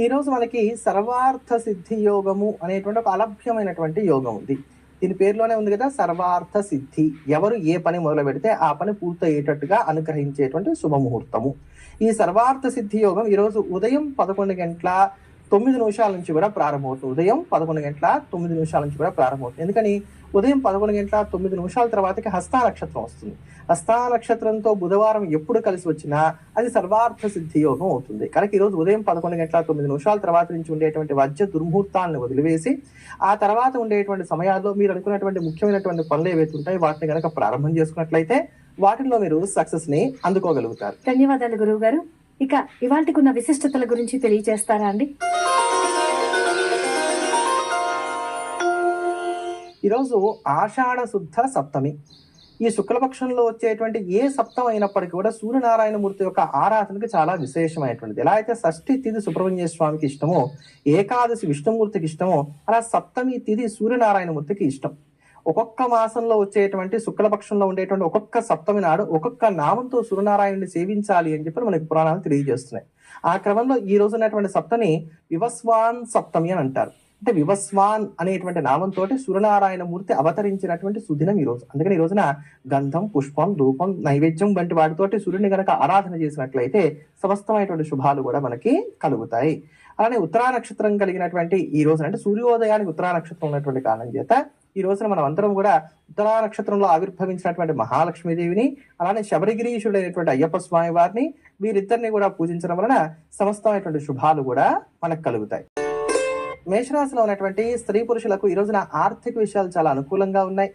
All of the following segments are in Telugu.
ఈరోజు మనకి సర్వార్థ సిద్ధి యోగము అనేటువంటి ఒక అలభ్యమైనటువంటి యోగం ఉంది. దీని పేరులోనే ఉంది కదా సర్వార్థ సిద్ధి. ఎవరు ఏ పని మొదలు పెడితే ఆ పని పూర్తయ్యేటట్టుగా అనుగ్రహించేటువంటి శుభముహూర్తము. ఈ సర్వార్థ సిద్ధి యోగం ఈరోజు ఉదయం పదకొండు గంటల తొమ్మిది నిమిషాల నుంచి కూడా ప్రారంభమవుతుంది. ఉదయం పదకొండు గంటల తొమ్మిది నిమిషాల నుంచి కూడా ప్రారంభమవుతుంది. ఎందుకని? ఉదయం పదకొండు గంటల తొమ్మిది నిమిషాల తర్వాతకి హస్తా నక్షత్రం వస్తుంది. హస్తా నక్షత్రంతో బుధవారం ఎప్పుడు కలిసి వచ్చినా అది సర్వార్థ సిద్ధి యోగం అవుతుంది. కనుక ఈరోజు ఉదయం పదకొండు గంటల తొమ్మిది నిమిషాల తర్వాత నుంచి ఉండేటువంటి వజ్ర దుర్ముహూర్తాలను వదిలివేసి ఆ తర్వాత ఉండేటువంటి సమయాల్లో మీరు అనుకున్నటువంటి ముఖ్యమైనటువంటి పనులు ఏవైతే ఉంటాయో వాటిని కనుక ప్రారంభం చేసుకున్నట్లయితే వాటిల్లో మీరు సక్సెస్ని అందుకోగలుగుతారు. ధన్యవాదాలు గురువు గారు ఇక ఇవాళకున్న విశిష్టతల గురించి తెలియజేస్తారా అండి? ఈరోజు ఆషాఢ శుద్ధ సప్తమి. ఈ శుక్లపక్షంలో వచ్చేటువంటి ఏ సప్తం అయినప్పటికీ కూడా సూర్యనారాయణమూర్తి యొక్క ఆరాధనకి చాలా విశేషమైనటువంటిది. ఎలా అయితే షష్ఠి తిథి సుబ్రహ్మణ్య స్వామికి ఇష్టమో ఏకాదశి విష్ణుమూర్తికి ఇష్టమో అలా సప్తమి తిథి సూర్యనారాయణమూర్తికి ఇష్టం. ఒక్కొక్క మాసంలో వచ్చేటువంటి శుక్లపక్షంలో ఉండేటువంటి ఒక్కొక్క సప్తమి నాడు ఒక్కొక్క నామంతో సూర్యనారాయణుని సేవించాలి అని చెప్పి మనకి పురాణాలు తెలియజేస్తున్నాయి. ఆ క్రమంలో ఈ రోజు ఉన్నటువంటి సప్తని వివస్వాన్ సప్తమి అని అంటారు. అంటే వివస్వాన్ అనేటువంటి నామంతో సూర్యనారాయణ మూర్తి అవతరించినటువంటి సుదినం ఈ రోజు. అందుకని ఈ రోజున గంధం పుష్పం ధూపం నైవేద్యం వంటి వాటితోటి సూర్యుని గనక ఆరాధన చేసినట్లయితే సమస్తమైనటువంటి శుభాలు కూడా మనకి కలుగుతాయి. అలానే ఉత్తరా నక్షత్రం కలిగినటువంటి ఈ రోజున అంటే సూర్యోదయానికి ఉత్తరా నక్షత్రం ఉన్నటువంటి కారణం చేత ఈ రోజున మనం అందరం కూడా ఉత్తరా నక్షత్రంలో ఆవిర్భవించినటువంటి మహాలక్ష్మీదేవిని అలానే శబరిగిరీషుడైనటువంటి అయ్యప్ప స్వామి వారిని వీరిద్దరిని కూడా పూజించడం వలన సమస్తమైనటువంటి శుభాలు కూడా మనకు కలుగుతాయి. మేషరాశిలో ఉన్నటువంటి స్త్రీ పురుషులకు ఈ రోజున ఆర్థిక విషయాలు చాలా అనుకూలంగా ఉన్నాయి.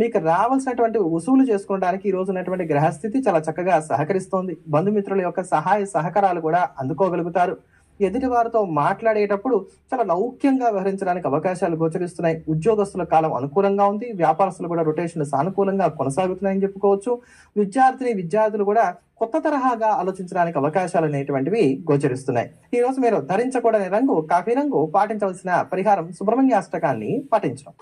మీకు రావాల్సినటువంటి వసూలు చేసుకోవడానికి ఈ రోజు ఉన్నటువంటి గ్రహస్థితి చాలా చక్కగా సహకరిస్తోంది. బంధుమిత్రుల యొక్క సహాయ సహకారాలు కూడా అందుకోగలుగుతారు. ఎదుటి వారితో మాట్లాడేటప్పుడు చాలా లౌక్యంగా వ్యవహరించడానికి అవకాశాలు గోచరిస్తున్నాయి. ఉద్యోగస్తుల కాలం అనుకూలంగా ఉంది. వ్యాపారస్తులు కూడా రొటేషన్లు సానుకూలంగా కొనసాగుతున్నాయని చెప్పుకోవచ్చు. విద్యార్థిని విద్యార్థులు కూడా కొత్త తరహాగా ఆలోచించడానికి అవకాశాలు అనేటువంటివి గోచరిస్తున్నాయి. ఈ రోజు మీరు ధరించకూడని రంగు కాఫీ రంగు పాటించవలసిన పరిహారం సుబ్రహ్మణ్య అష్టకాన్ని పాటించడం.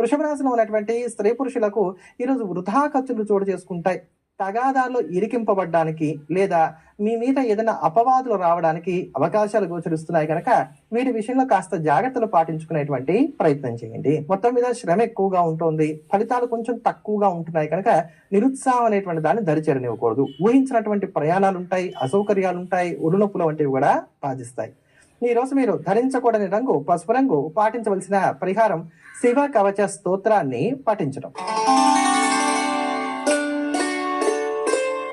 వృషభ రాశిలో ఉన్నటువంటి స్త్రీ పురుషులకు ఈరోజు వృధా ఖర్చులు చోటు చేసుకుంటాయి. తగాదాల్లో ఇరికింపబడడానికి లేదా మీ మీద ఏదైనా అపవాదులు రావడానికి అవకాశాలు గోచరిస్తున్నాయి కనుక వీటి విషయంలో కాస్త జాగ్రత్తలు పాటించుకునేటువంటి ప్రయత్నం చేయండి. మొత్తం మీద శ్రమ ఎక్కువగా ఉంటుంది. ఫలితాలు కొంచెం తక్కువగా ఉంటున్నాయి కనుక నిరుత్సాహం అనేటువంటి దాన్ని దరిచేరనివ్వకూడదు. ఊహించినటువంటి ప్రయాణాలు ఉంటాయి అసౌకర్యాలు ఉంటాయి ఒడినొప్పులు వంటివి కూడా బాధిస్తాయి. ఈ రోజు మీరు ధరించకూడని రంగు పసుపు రంగు పాటించవలసిన పరిహారం శివ కవచ స్తోత్రాన్ని పఠించడం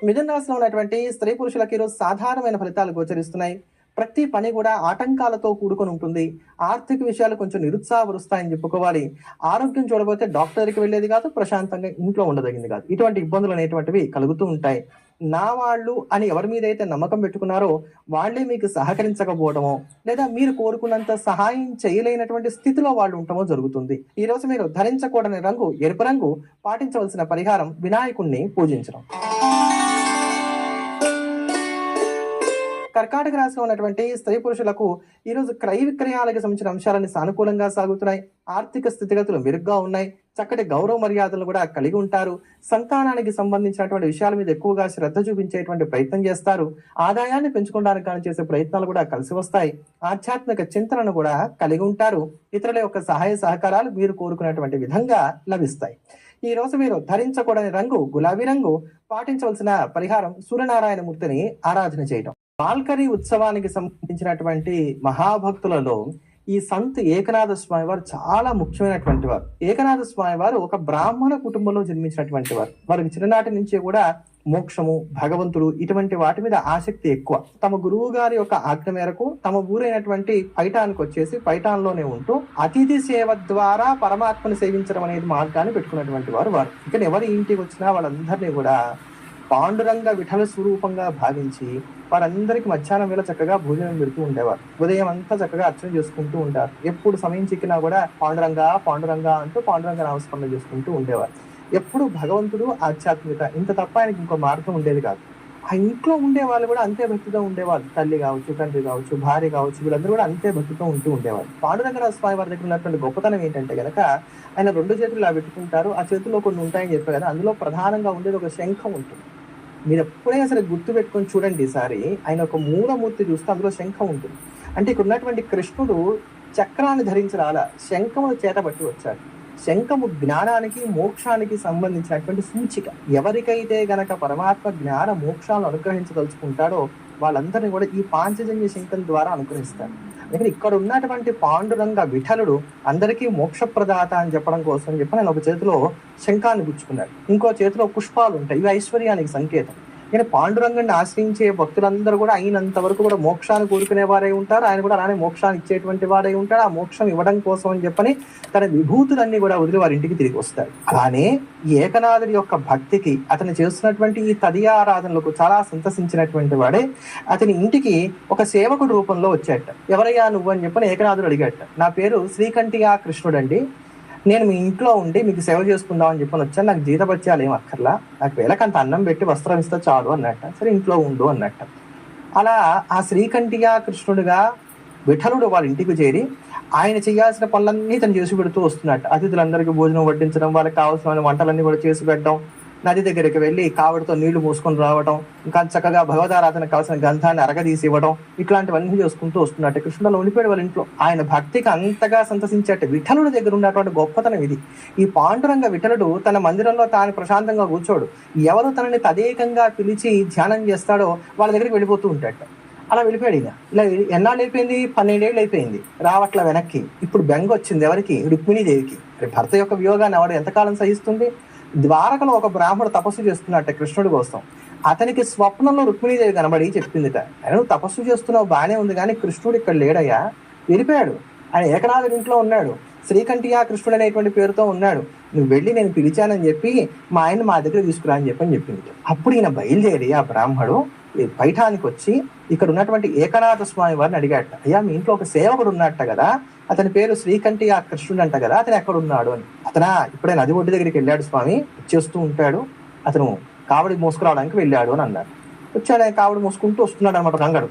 మిథున రాశిలో ఉన్నటువంటి స్త్రీ పురుషులకు ఈరోజు సాధారణమైన ఫలితాలు గోచరిస్తున్నాయి. ప్రతి పని కూడా ఆటంకాలతో కూడుకొని ఉంటుంది. ఆర్థిక విషయాలు కొంచెం నిరుత్సాహపరుస్తాయని చెప్పుకోవాలి. ఆరోగ్యం చూడబోతే డాక్టర్కి వెళ్ళేది కాదు ప్రశాంతంగా ఇంట్లో ఉండదగింది కాదు. ఇటువంటి ఇబ్బందులు అనేటువంటివి కలుగుతూ ఉంటాయి. నా వాళ్ళు అని ఎవరి మీద అయితే నమ్మకం పెట్టుకున్నారో వాళ్ళే మీకు సహకరించకపోవడమో లేదా మీరు కోరుకున్నంత సహాయం చేయలేనటువంటి స్థితిలో వాళ్ళు ఉండటమో జరుగుతుంది. ఈ రోజు మీరు ధరించకూడని రంగు ఎరుపు రంగు పాటించవలసిన పరిహారం వినాయకుణ్ణి పూజించడం. కర్కాటక రాశిలో ఉన్నటువంటి స్త్రీ పురుషులకు ఈరోజు క్రయ విక్రయాలకు సంబంధించిన అంశాలని సానుకూలంగా సాగుతున్నాయి. ఆర్థిక స్థితిగతులు మెరుగ్గా ఉన్నాయి. చక్కటి గౌరవ మర్యాదలు కూడా కలిగి ఉంటారు. సంతానానికి సంబంధించినటువంటి విషయాల మీద ఎక్కువగా శ్రద్ధ చూపించేటువంటి ప్రయత్నం చేస్తారు. ఆదాయాన్ని పెంచుకోవడానికి కానీ చేసే ప్రయత్నాలు కూడా కలిసి వస్తాయి. ఆధ్యాత్మిక చింతనను కూడా కలిగి ఉంటారు. ఇతరుల యొక్క సహాయ సహకారాలు మీరు కోరుకున్నటువంటి విధంగా లభిస్తాయి. ఈ రోజు మీరు ధరించకూడని రంగు గులాబీ రంగు పాటించవలసిన పరిహారం సూర్యనారాయణమూర్తిని ఆరాధన చేయడం పాల్కరి ఉత్సవానికి సంబంధించినటువంటి మహాభక్తులలో ఈ సంత్ ఏకనాథ స్వామి వారు చాలా ముఖ్యమైనటువంటి వారు. ఏకనాథ స్వామి వారు ఒక బ్రాహ్మణ కుటుంబంలో జన్మించినటువంటి వారు. వారికి చిన్ననాటి నుంచి కూడా మోక్షము భగవంతుడు ఇటువంటి వాటి మీద ఆసక్తి ఎక్కువ. తమ గురువు గారి యొక్క ఆజ్ఞ మేరకు తమ ఊరైనటువంటి పైఠానికి వచ్చేసి పైఠాన్లోనే ఉంటూ అతిథి సేవ ద్వారా పరమాత్మని సేవించడం అనేది మార్గాన్ని పెట్టుకున్నటువంటి వారు వారు. ఇక్కడ ఎవరి ఇంటికి వచ్చినా వాళ్ళందరినీ కూడా పాండురంగ విఠల స్వరూపంగా భావించి వారందరికి మధ్యాహ్నం వేళ చక్కగా భోజనం పెడుతూ ఉండేవారు. ఉదయం అంతా చక్కగా అర్చన చేసుకుంటూ ఉంటారు. ఎప్పుడు సమయం చిక్కినా కూడా పాండురంగా పాండురంగా అంటూ పాండురంగ నామస్మరణ చేసుకుంటూ ఉండేవారు. ఎప్పుడు భగవంతుడు ఆధ్యాత్మికత ఇంత తప్ప ఆయనకి ఇంకో మార్గం ఉండేది కాదు. ఆ ఇంట్లో ఉండే వాళ్ళు కూడా అంతే భక్తితో ఉండేవాళ్ళు. తల్లి కావచ్చు తండ్రి కావచ్చు భార్య కావచ్చు వీళ్ళందరూ కూడా అంతే భక్తితో ఉంటూ ఉండేవారు. పాండురంగ స్వామి వారి దగ్గర ఉన్నటువంటి గొప్పతనం ఏంటంటే కనుక ఆయన రెండు చేతులు ఇలా పెట్టుకుంటారు. ఆ చేతుల్లో కొన్ని ఉంటాయని చెప్పారు కదా అందులో ప్రధానంగా ఉండేది ఒక శంఖం ఉంటుంది. మీరు ఎప్పుడైనా సరే గుర్తు పెట్టుకొని చూడండి ఈసారి ఆయన ఒక మూలమూర్తి చూస్తే అందులో శంఖం ఉంటుంది. అంటే ఇక్కడ ఉన్నటువంటి కృష్ణుడు చక్రాన్ని ధరించి రాలా. శంఖమును చేతబట్టి వచ్చాడు. శంఖము జ్ఞానానికి మోక్షానికి సంబంధించినటువంటి సూచిక. ఎవరికైతే గనక పరమాత్మ జ్ఞాన మోక్షాలను అనుగ్రహించదలుచుకుంటాడో వాళ్ళందరినీ కూడా ఈ పాంచజన్య శంఖం ద్వారా అనుగ్రహిస్తారు అందుకని ఇక్కడ ఉన్నటువంటి పాండురంగ విఠలుడు అందరికీ మోక్షప్రదాత అని చెప్పడం కోసం చెప్పి నేను ఒక చేతిలో శంఖాన్ని గుచ్చుకున్నాడు. ఇంకో చేతిలో పుష్పాలు ఉంటాయి. ఇవి ఐశ్వర్యానికి సంకేతం. కానీ పాండురంగాన్ని ఆశ్రయించే భక్తులందరూ కూడా అయినంత వరకు కూడా మోక్షాన్ని కోరుకునే వారై ఉంటారు. ఆయన కూడా అలానే మోక్షాన్ని ఇచ్చేటువంటి వారై ఉంటాడు. ఆ మోక్షం ఇవ్వడం కోసం అని చెప్పని తన విభూతులన్నీ కూడా వదిలి వారి ఇంటికి తిరిగి వస్తారు అలానే ఏకనాథుడి యొక్క భక్తికి అతను చేస్తున్నటువంటి ఈ తదియా ఆరాధనలకు చాలా సంతసించినటువంటి వాడే అతని ఇంటికి ఒక సేవకుడు రూపంలో వచ్చాట. ఎవరయ్యా నువ్వు అని చెప్పని ఏకనాథుడు అడిగాట. నా పేరు శ్రీకంఠియా కృష్ణుడు అండి నేను మీ ఇంట్లో ఉండి మీకు సేవ చేసుకుందాం అని చెప్పని వచ్చాను. నాకు జీతపత్యాలు ఏం అక్కర్లా? నాకు వేలకంత అన్నం పెట్టి వస్త్రం ఇస్తే చాలు అన్నట్ట. సరే ఇంట్లో ఉండు అన్నట్ట. అలా ఆ శ్రీకంఠిగా కృష్ణుడుగా విఠలుడు వాళ్ళ ఇంటికి చేరి ఆయన చేయాల్సిన పనులన్నీ తను చేసి పెడుతూ వస్తున్నట్టు అతిథులందరికీ భోజనం వడ్డించడం వాళ్ళకి కావాల్సిన వంటలన్నీ కూడా చేసి పెట్టడం నది దగ్గరికి వెళ్ళి కావడితో నీళ్ళు మూసుకొని రావడం ఇంకా చక్కగా భగవదారాధన కావాల్సిన గంధాన్ని అరగదీసి ఇవ్వడం ఇట్లాంటివన్నీ చేసుకుంటూ వస్తున్నట్టు కృష్ణుడు ఉండిపోయాడు వాళ్ళ ఇంట్లో. ఆయన భక్తికి అంతగా సంతసించేట విఠలుడి దగ్గర ఉన్నటువంటి గొప్పతనం ఇది. ఈ పాండురంగ విఠలుడు తన మందిరంలో తాను ప్రశాంతంగా కూర్చోడు. ఎవరు తనని తదేకంగా పిలిచి ధ్యానం చేస్తాడో వాళ్ళ దగ్గరికి వెళ్ళిపోతూ ఉంటాడు. అలా వెళ్ళిపోయాడు ఇక ఇలా ఎన్నాళ్ళు అయిపోయింది? పన్నెండేళ్ళు అయిపోయింది. రావట్ల వెనక్కి. ఇప్పుడు బెంగ వచ్చింది ఎవరికి? రుక్మిణీదేవికి. భర్త యొక్క వియోగాన్ని ఎవరు ఎంతకాలం సహిస్తుంది? ద్వారకలో ఒక బ్రాహ్మడు తపస్సు చేస్తున్నట్ట కృష్ణుడి కోసం. అతనికి స్వప్నంలో రుక్మిణీదేవి కనబడి చెప్పిందిట ఆయన నువ్వు తపస్సు చేస్తున్నావు బాగానే ఉంది కానీ కృష్ణుడు ఇక్కడ లేడయ్యా వెళ్ళిపోయాడు. ఆయన ఏకనాథుడి ఇంట్లో ఉన్నాడు. శ్రీకంఠియా కృష్ణుడు అనేటువంటి పేరుతో ఉన్నాడు. నువ్వు వెళ్ళి నేను పిలిచానని చెప్పి మా ఆయన మా దగ్గర తీసుకురా అని చెప్పని చెప్పింది. అప్పుడు ఈయన బయలుదేరి ఆ బ్రాహ్మడు ఈ పైఠానికి వచ్చి ఇక్కడ ఉన్నటువంటి ఏకనాథ స్వామి వారిని అడిగాట అయ్యా మీ ఇంట్లో ఒక సేవకుడు ఉన్నట్ట కదా అతని పేరు శ్రీకంఠి ఆ కృష్ణుడు అంట కదా అతను ఎక్కడ ఉన్నాడు అని. అతనా ఇప్పుడే నది ఒడ్డు దగ్గరికి వెళ్ళాడు స్వామి వచ్చేస్తూ ఉంటాడు. అతను కావడి మోసుకురావడానికి వెళ్ళాడు అని అన్నాడు. వచ్చాడు ఆయన కావడి మోసుకుంటూ వస్తున్నాడు అనమాట గంగడు.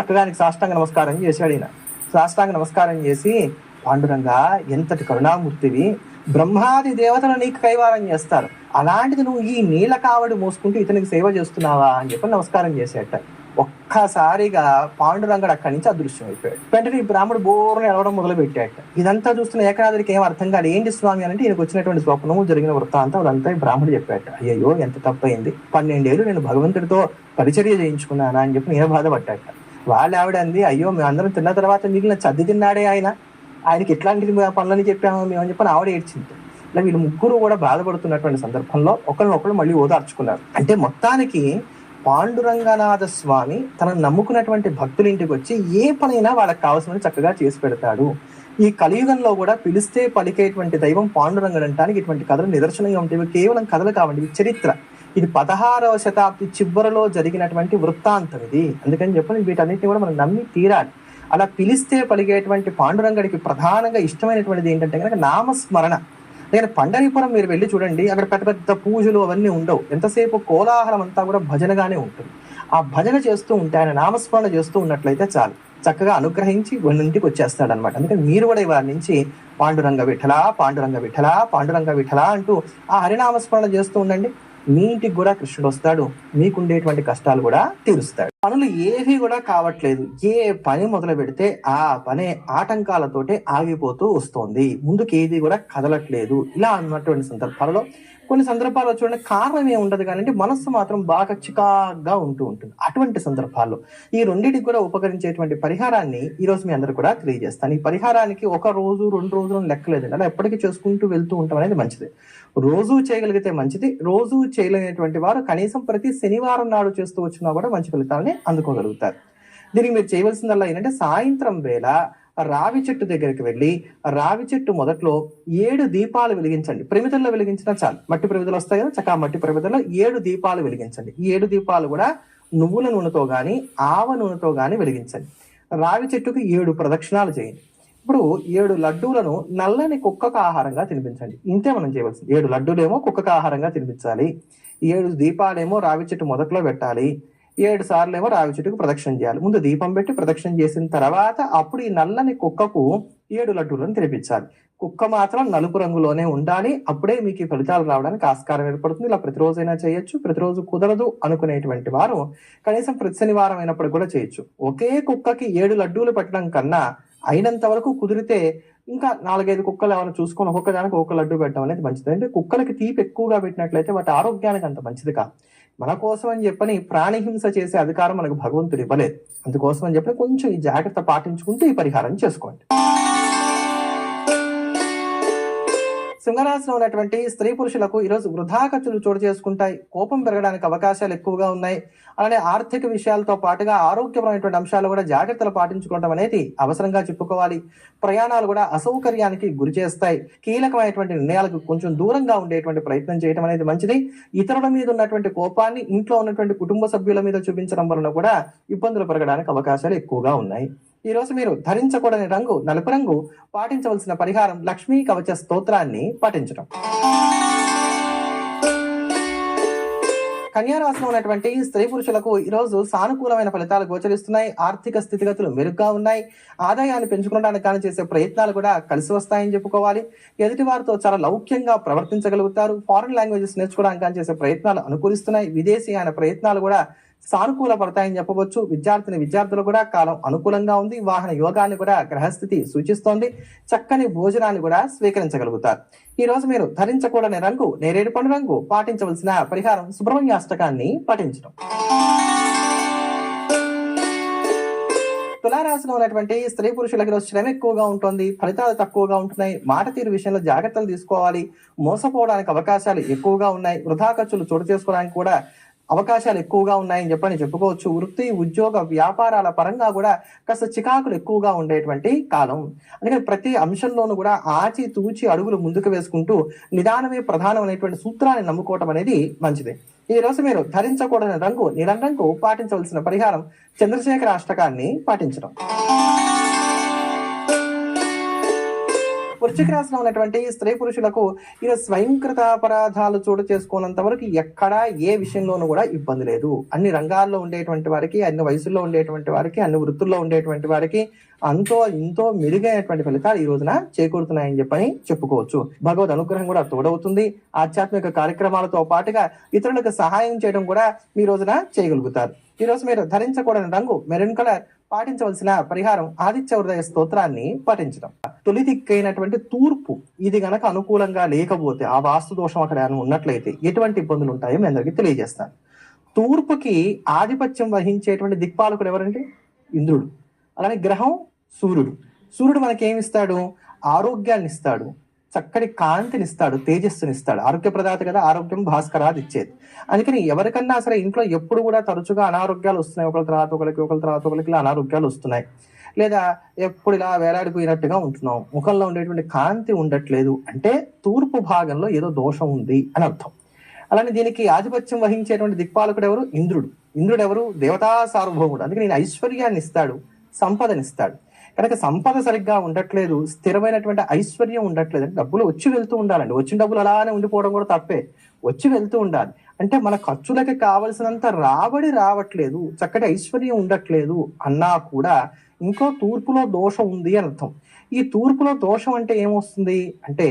చక్కగా ఆయనకి సాష్టాంగ నమస్కారం చేశాడు ఈయన. సాష్టాంగ నమస్కారం చేసి పాండురంగా ఎంతటి కరుణామూర్తివి. బ్రహ్మాది దేవతలు నీకు కైవారం చేస్తారు. అలాంటిది నువ్వు ఈ నీళ్ళ కావడి మోసుకుంటూ ఇతనికి సేవ చేస్తున్నావా? అని చెప్పి నమస్కారం చేసేట ఒక్కసారిగా పాండురంగడు అక్కడి నుంచి అదృశ్యం అయిపోయాడు. వెంటనే ఈ బ్రాహ్మడు బోర్ని ఎడవడం మొదలుపెట్టాడు. ఇదంతా చూస్తున్న ఏకాదికి ఏం అర్థం కాదు ఏంటి స్వామి అంటే ఈయనకు వచ్చినటువంటి స్వప్నము జరిగిన వృత్తాంతం అదంతా ఈ బ్రాహ్మడు చెప్పాడు. అయ్యో ఎంత తప్పైంది. పన్నెండేళ్ళు నేను భగవంతుడితో పరిచర్య చేయించుకున్నానా అని చెప్పి నేను బాధపడ్డాట వాళ్ళ ఆవిడ అంది అయ్యో మేమందరం తిన్న తర్వాత మిగిలిన చద్ది తిన్నాడే ఆయన. ఆయనకి ఇట్లాంటి పనులని చెప్పాము మేము అని ఆవిడ ఏడ్చింది. ఇలా వీళ్ళు ముగ్గురు కూడా బాధపడుతున్నటువంటి సందర్భంలో ఒకరినొకరు మళ్ళీ ఓదార్చుకున్నారు. అంటే మొత్తానికి పాండురంగనాథ స్వామి తనను నమ్ముకున్నటువంటి భక్తుల ఇంటికి వచ్చి ఏ పనైనా వాళ్ళకి కావాల్సిన చక్కగా చేసి పెడతాడు. ఈ కలియుగంలో కూడా పిలిస్తే పలికేటువంటి దైవం పాండురంగడు అంటానికి ఇటువంటి కథలు నిదర్శనంగా ఉంటాయి. కేవలం కథలు కావండి ఇవి చరిత్ర. ఇది పదహారవ శతాబ్ది చివరలో జరిగినటువంటి వృత్తాంతం ఇది. అందుకని చెప్పని వీటన్నిటిని కూడా మనం నమ్మి తీరాలి. అలా పిలిస్తే పలిగేటువంటి పాండురంగడికి ప్రధానంగా ఇష్టమైనటువంటిది ఏంటంటే కనుక నామస్మరణ. నేను పండరీపురం మీరు వెళ్ళి చూడండి అక్కడ పెద్ద పెద్ద పూజలు అవన్నీ ఉండవు. ఎంతసేపు కోలాహలం అంతా కూడా భజనగానే ఉంటుంది. ఆ భజన చేస్తూ ఉంటే ఆయన నామస్మరణ చేస్తూ ఉన్నట్లయితే చాలు. చక్కగా అనుగ్రహించి ఇంటికి వచ్చేస్తాడు అనమాట అందుకని మీరు కూడా ఇవాళ నుంచి పాండురంగ విఠలా పాండురంగ విఠలా పాండురంగ విఠలా అంటూ ఆ హరినామస్మరణ చేస్తూ ఉండండి. మీ ఇంటికి కూడా కృష్ణుడు వస్తాడు. మీకుండేటువంటి కష్టాలు కూడా తీరుస్తాడు. పనులు ఏవి కూడా కావట్లేదు. ఏ పని మొదలు పెడితే ఆ పనే ఆటంకాలతోటే ఆగిపోతూ వస్తోంది. ముందుకు ఏది కూడా కదలట్లేదు. ఇలా అన్నటువంటి సందర్భాలలో కొన్ని సందర్భాల్లో చూడండి కారణం ఏమి ఉండదు కానీ మనస్సు మాత్రం బాగా చికాగ్గా ఉంటూ ఉంటుంది. అటువంటి సందర్భాల్లో ఈ రెండింటికి కూడా ఉపకరించేటువంటి పరిహారాన్ని ఈ రోజు మీ అందరూ కూడా తెలియజేస్తాను. ఈ పరిహారానికి ఒక రోజు రెండు రోజులు లెక్కలేదండి. అలా ఎప్పటికీ చేసుకుంటూ వెళ్తూ ఉంటాం అనేది మంచిది. రోజు చేయగలిగితే మంచిది రోజు చేయలేనటువంటి వారు కనీసం ప్రతి శనివారం నాడు చేస్తూ వచ్చినా కూడా మంచి ఫలితాలని అందుకోగలుగుతారు. దీనికి మీరు చేయవలసిందల్లా ఏంటంటే సాయంత్రం వేళ రావి చెట్టు దగ్గరికి వెళ్ళి రావి చెట్టు మొదట్లో ఏడు దీపాలు వెలిగించండి. ప్రమిదల్లో వెలిగించినా చాలు. మట్టి ప్రమిదలు వస్తాయి కదా చక్కగా మట్టి ప్రమిదల్లో ఏడు దీపాలు వెలిగించండి. ఏడు దీపాలు కూడా నువ్వుల నూనెతో గాని ఆవ నూనెతో గాని వెలిగించండి. రావి చెట్టుకు ఏడు ప్రదక్షిణాలు చేయండి. ఇప్పుడు ఏడు లడ్డూలను నల్లని కుక్కకు ఆహారంగా తినిపించండి. ఇంతే మనం చేయవలసింది. ఏడు లడ్డూలేమో కుక్కకు ఆహారంగా తినిపించాలి. ఏడు దీపాలేమో రావి చెట్టు మొదట్లో పెట్టాలి. ఏడు సార్లు ఏమో రావి చెట్టుకు ప్రదక్షిణ చేయాలి. ముందు దీపం పెట్టి ప్రదక్షిణ చేసిన తర్వాత అప్పుడు ఈ నల్లని కుక్కకు ఏడు లడ్డూలను తినిపించాలి. కుక్క మాత్రం నలుపు రంగులోనే ఉండాలి. అప్పుడే మీకు ఈ ఫలితాలు రావడానికి ఆస్కారం ఏర్పడుతుంది. ఇలా ప్రతిరోజైనా చేయొచ్చు. ప్రతిరోజు కుదరదు అనుకునేటువంటి వారు కనీసం ప్రతి శనివారం అయినప్పుడు కూడా చేయొచ్చు. ఒకే కుక్కకి ఏడు లడ్డూలు పెట్టడం కన్నా అయినంత వరకు కుదిరితే ఇంకా నాలుగైదు కుక్కలు ఏమైనా చూసుకొని ఒక్కొక్క దానికి ఒక్కొక్క లడ్డు పెట్టడం అనేది మంచిది. అంటే కుక్కలకి తీపి ఎక్కువగా పెట్టినట్లయితే వాటి ఆరోగ్యానికి అంత మంచిది కాదు. మన కోసం అని చెప్పని ప్రాణిహింస చేసే అధికారం మనకు భగవంతుడు ఇవ్వలేదు. అందుకోసం అని చెప్పి కొంచెం ఈ జాగ్రత్త పాటించుకుంటూ ఈ పరిహారం చేసుకోండి. సింహరాశిలో ఉన్నటువంటి స్త్రీ పురుషులకు ఈరోజు వృధా ఖర్చులు చోటు చేసుకుంటాయి. కోపం పెరగడానికి అవకాశాలు ఎక్కువగా ఉన్నాయి. అలానే ఆర్థిక విషయాలతో పాటుగా ఆరోగ్యపరమైనటువంటి అంశాలు కూడా జాగ్రత్తలు పాటించుకోవడం అనేది అవసరంగా చెప్పుకోవాలి. ప్రయాణాలు కూడా అసౌకర్యానికి గురి చేస్తాయి. కీలకమైనటువంటి నిర్ణయాలకు కొంచెం దూరంగా ఉండేటువంటి ప్రయత్నం చేయడం అనేది మంచిది. ఇతరుల మీద ఉన్నటువంటి కోపాన్ని ఇంట్లో ఉన్నటువంటి కుటుంబ సభ్యుల మీద చూపించడం వలన కూడా ఇబ్బందులు పెరగడానికి అవకాశాలు ఎక్కువగా ఉన్నాయి. ఈ రోజు మీరు ధరించకూడని రంగు నలుపు రంగు పాటించవలసిన పరిహారం లక్ష్మీ కవచ స్తోత్రాన్ని పాటించడం కన్యారాశిలో ఉన్నటువంటి స్త్రీ పురుషులకు ఈరోజు సానుకూలమైన ఫలితాలు గోచరిస్తున్నాయి. ఆర్థిక స్థితిగతులు మెరుగ్గా ఉన్నాయి. ఆదాయాన్ని పెంచుకోవడానికి కానీ చేసే ప్రయత్నాలు కూడా కలిసి వస్తాయని చెప్పుకోవాలి. ఎదుటి వారితో చాలా లౌక్యంగా ప్రవర్తించగలుగుతారు. ఫారెన్ లాంగ్వేజెస్ నేర్చుకోవడానికి కానీ చేసే ప్రయత్నాలు అనుకూలిస్తున్నాయి. ఆయన ప్రయత్నాలు కూడా సానుకూల పడతాయని చెప్పవచ్చు. విద్యార్థిని విద్యార్థులు కూడా కాలం అనుకూలంగా ఉంది. వాహన యోగాన్ని కూడా గ్రహస్థితి సూచిస్తోంది. చక్కని భోజనాన్ని కూడా స్వీకరించగలుగుతారు. ఈ రోజు మీరు ధరించకూడని రంగు నేరేడు పండు రంగు పాటించవలసిన పరిహారం సుబ్రహ్మణ్యాష్టకాన్ని పాటించడం తులారాశిలో ఉన్నటువంటి స్త్రీ పురుషులకి శ్రమ ఎక్కువగా ఉంటుంది. ఫలితాలు తక్కువగా ఉంటున్నాయి. మాట తీరు విషయంలో జాగ్రత్తలు తీసుకోవాలి. మోసపోవడానికి అవకాశాలు ఎక్కువగా ఉన్నాయి. వృధా ఖర్చులు చోటు చేసుకోవడానికి కూడా అవకాశాలు ఎక్కువగా ఉన్నాయని చెప్పని చెప్పుకోవచ్చు. వృత్తి ఉద్యోగ వ్యాపారాల పరంగా కూడా కాస్త చికాకులు ఎక్కువగా ఉండేటువంటి కాలం. అందుకని ప్రతి అంశంలోనూ కూడా ఆచి తూచి అడుగులు ముందుకు వేసుకుంటూ నిదానమే ప్రధానమైనటువంటి సూత్రాన్ని నమ్ముకోవటం అనేది మంచిది. ఈ రోజు మీరు ధరించకూడని రంగు నీలం రంగు పాటించవలసిన పరిహారం చంద్రశేఖర అష్టకాన్ని పాటించడం. వృశ్చిక రాశిలో ఉన్నటువంటి స్త్రీ పురుషులకు ఇక స్వయంకృత అపరాధాలు చోటు చేసుకున్నంత వరకు ఎక్కడా ఏ విషయంలోనూ కూడా ఇబ్బంది లేదు. అన్ని రంగాల్లో ఉండేటువంటి వారికి అన్ని వయసుల్లో ఉండేటువంటి వారికి అన్ని వృత్తుల్లో ఉండేటువంటి వారికి అంతో ఇంతో మెరుగైనటువంటి ఫలితాలు ఈ రోజున చేకూరుతున్నాయని చెప్పని చెప్పుకోవచ్చు. భగవద్ అనుగ్రహం కూడా తోడవుతుంది. ఆధ్యాత్మిక కార్యక్రమాలతో పాటుగా ఇతరులకు సహాయం చేయడం కూడా ఈ రోజున చేయగలుగుతారు. ఈ రోజు మీరు ధరించకూడని రంగు మెరూన్ కలర్ పాటించవలసిన పరిహారం ఆదిత్య హృదయ స్తోత్రాన్ని పాటించడం. తొలి దిక్కైనటువంటి తూర్పు ఇది గనక అనుకూలంగా లేకపోతే ఆ వాస్తు దోషం అక్కడ ఉన్నట్లయితే ఎటువంటి ఇబ్బందులు ఉంటాయో మీ అందరికీ తెలియజేస్తాను. తూర్పుకి ఆధిపత్యం వహించేటువంటి దిక్పాలకుడు ఎవరంటే? ఇంద్రుడు. అలానే గ్రహం సూర్యుడు. సూర్యుడు మనకి ఏమి ఇస్తాడు? ఆరోగ్యాన్ని ఇస్తాడు. చక్కటి కాంతినిస్తాడు తేజస్సునిస్తాడు. ఆరోగ్య ప్రదాత కదా ఆరోగ్యం భాస్కరాది ఇచ్చేది. అందుకని ఎవరికన్నా సరే ఇంట్లో ఎప్పుడు కూడా తరచుగా అనారోగ్యాలు వస్తున్నాయి. ఒకరి తర్వాత ఒకరికి ఒకరి తర్వాత ఒకరికి ఇలా అనారోగ్యాలు వస్తున్నాయి. లేదా ఎప్పుడు ఇలా వేలాడిపోయినట్టుగా ఉంటున్నాం. ముఖంలో ఉండేటువంటి కాంతి ఉండట్లేదు అంటే తూర్పు భాగంలో ఏదో దోషం ఉంది అని అర్థం. అలానే దీనికి ఆధిపత్యం వహించేటువంటి దిక్పాలకుడు ఎవరు? ఇంద్రుడు. ఇంద్రుడు ఎవరు? దేవతా సార్వభౌముడు. అందుకే నేను ఐశ్వర్యాన్ని ఇస్తాడు సంపదనిస్తాడు. కనుక సంపద సరిగ్గా ఉండట్లేదు స్థిరమైనటువంటి ఐశ్వర్యం ఉండట్లేదు అంటే డబ్బులు వచ్చి వెళ్తూ ఉండాలండి. వచ్చిన డబ్బులు అలానే ఉండిపోవడం కూడా తప్పే. వచ్చి వెళ్తూ ఉండాలి. అంటే మన ఖర్చులకి కావలసినంత రాబడి రావట్లేదు చక్కటి ఐశ్వర్యం ఉండట్లేదు అన్నా కూడా ఇంకో తూర్పులో దోషం ఉంది అని అర్థం. ఈ తూర్పులో దోషం అంటే ఏమొస్తుంది? అంటే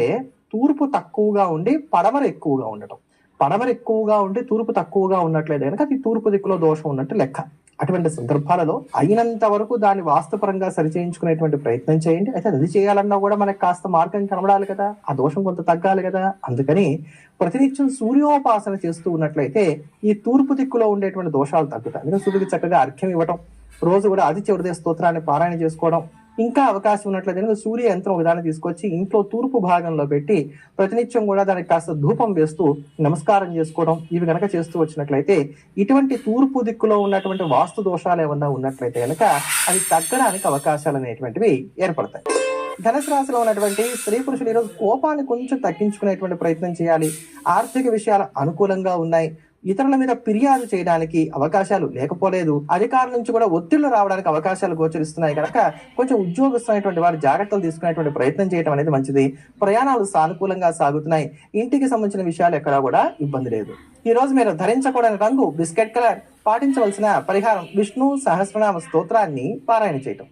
తూర్పు తక్కువగా ఉండి పడమర ఎక్కువగా ఉండటం. పడమర ఎక్కువగా ఉండి తూర్పు తక్కువగా ఉన్నట్లయితే కనుక అది తూర్పు దిక్కులో దోషం ఉన్నట్టు లెక్క. అటువంటి సందర్భాలలో అయినంత వరకు దాన్ని వాస్తుపరంగా సరిచేయించుకునేటువంటి ప్రయత్నం చేయండి. అయితే అది చేయాలన్నా కూడా మనకు కాస్త మార్గం కనబడాలి కదా. ఆ దోషం కొంత తగ్గాలి కదా. అందుకని ప్రతినిత్యం సూర్యోపాసన చేస్తూ ఉన్నట్లయితే ఈ తూర్పు దిక్కులో ఉండేటువంటి దోషాలు తగ్గుతాయి. అందుకని సూర్యుడికి చక్కగా అర్ఘ్యం ఇవ్వటం రోజు కూడా ఆదిత్య హృదయ స్తోత్రాన్ని పారాయణ చేసుకోవడం ఇంకా అవకాశం ఉన్నట్లయితే సూర్య యంత్రం విధానం తీసుకొచ్చి ఇంట్లో తూర్పు భాగంలో పెట్టి ప్రతినిత్యం కూడా దానికి కాస్త ధూపం వేస్తూ నమస్కారం చేసుకోవడం ఇవి కనుక చేస్తూ వచ్చినట్లయితే ఇటువంటి తూర్పు దిక్కులో ఉన్నటువంటి వాస్తు దోషాలు ఏమన్నా ఉన్నట్లయితే కనుక అది తగ్గడానికి అవకాశాలు అనేటువంటివి ఏర్పడతాయి. ధనుసు రాశిలో ఉన్నటువంటి స్త్రీ పురుషులు ఈరోజు కోపాన్ని కొంచెం తగ్గించుకునేటువంటి ప్రయత్నం చేయాలి. ఆర్థిక విషయాలు అనుకూలంగా ఉన్నాయి. ఇతరుల మీద ఫిర్యాదు చేయడానికి అవకాశాలు లేకపోలేదు. అధికారుల నుంచి కూడా ఒత్తిళ్ళు రావడానికి అవకాశాలు గోచరిస్తున్నాయి కనుక కొంచెం ఉద్యోగస్తున్నటువంటి వారు జాగ్రత్తలు తీసుకునేటువంటి ప్రయత్నం చేయడం అనేది మంచిది. ప్రయాణాలు సానుకూలంగా సాగుతున్నాయి. ఇంటికి సంబంధించిన విషయాలు ఎక్కడా కూడా ఇబ్బంది లేదు. ఈ రోజు మీరు ధరించకూడని రంగు బిస్కెట్ కలర్ పాటించవలసిన పరిహారం విష్ణు సహస్రనామ స్తోత్రాన్ని పారాయణ చేయటం.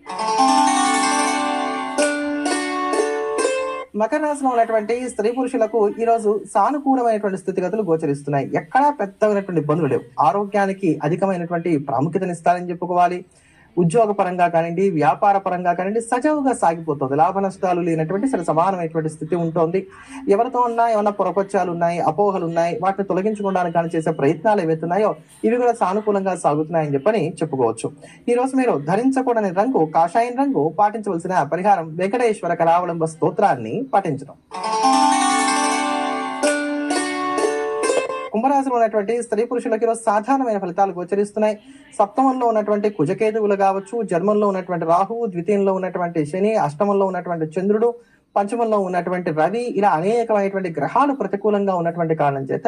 మకర రాశిలో ఉన్నటువంటి స్త్రీ పురుషులకు ఈ రోజు సానుకూలమైనటువంటి స్థితిగతులు గోచరిస్తున్నాయి. ఎక్కడా పెద్దమైనటువంటి ఇబ్బందులు లేవు. ఆరోగ్యానికి అధికమైనటువంటి ప్రాముఖ్యతనిస్తారని చెప్పుకోవాలి. ఉద్యోగ పరంగా కానివ్వండి వ్యాపార పరంగా కానివ్వండి సజావుగా సాగిపోతుంది. లాభ నష్టాలు లేనటువంటి సరి సమానమైనటువంటి స్థితి ఉంటుంది. ఎవరితో ఉన్నా ఏమన్నా పొరపచ్చాలు ఉన్నాయి అపోహలు ఉన్నాయి వాటిని తొలగించుకోవడానికి కానీ చేసే ప్రయత్నాలు ఏవైతున్నాయో ఇవి కూడా సానుకూలంగా సాగుతున్నాయని చెప్పని చెప్పుకోవచ్చు. ఈ రోజు మీరు ధరించకూడని రంగు కాషాయం రంగు పాటించవలసిన పరిహారం వెంకటేశ్వర కరావలంబ స్తోత్రాన్ని పాటించడం. కుంభరాశిలో ఉన్నటువంటి స్త్రీ పురుషులకి ఈరోజు సాధారణమైన ఫలితాలు గోచరిస్తున్నాయి. సప్తమంలో ఉన్నటువంటి కుజకేతువులు కావచ్చు జన్మంలో ఉన్నటువంటి రాహువు ద్వితీయంలో ఉన్నటువంటి శని అష్టమంలో ఉన్నటువంటి చంద్రుడు పంచమంలో ఉన్నటువంటి రవి ఇలా అనేకమైనటువంటి గ్రహాలు ప్రతికూలంగా ఉన్నటువంటి కారణం చేత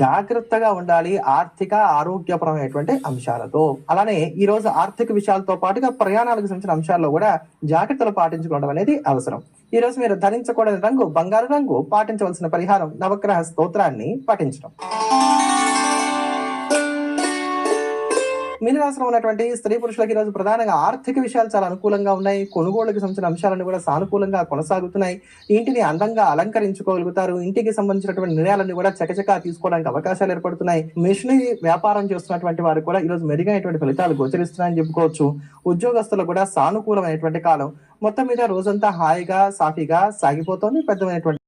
జాగ్రత్తగా ఉండాలి ఆర్థిక ఆరోగ్యపరమైనటువంటి అంశాలతో. అలానే ఈ రోజు ఆర్థిక విషయాలతో పాటుగా ప్రయాణాలకు సంబంధించిన అంశాల్లో కూడా జాగ్రత్తలు పాటించుకోవడం అనేది అవసరం. ఈ రోజు మీరు ధరించకూడని రంగు బంగారు రంగు పాటించవలసిన పరిహారం నవగ్రహ స్తోత్రాన్ని పాటించడం మీనరాశిలో ఉన్నటువంటి స్త్రీ పురుషులకు ఈ రోజు ప్రధానంగా ఆర్థిక విషయాలు చాలా అనుకూలంగా ఉన్నాయి. కొనుగోళ్ళకు సంబంధించిన అంశాలను కూడా సానుకూలంగా కొనసాగుతున్నాయి. ఇంటిని అందంగా అలంకరించుకోగలుగుతారు. ఇంటికి సంబంధించినటువంటి నిర్ణయాలను కూడా చకచకా తీసుకోవడానికి అవకాశాలు ఏర్పడుతున్నాయి. మిషనరీ వ్యాపారం చేస్తున్నటువంటి వారు కూడా ఈ రోజు మెరుగైనటువంటి ఫలితాలు గోచరిస్తున్నాయని చెప్పుకోవచ్చు. ఉద్యోగస్తులు కూడా సానుకూలమైనటువంటి కాలం. మొత్తం మీద రోజంతా హాయిగా సాఫీగా సాగిపోతోంది. పెద్దమైనటువంటి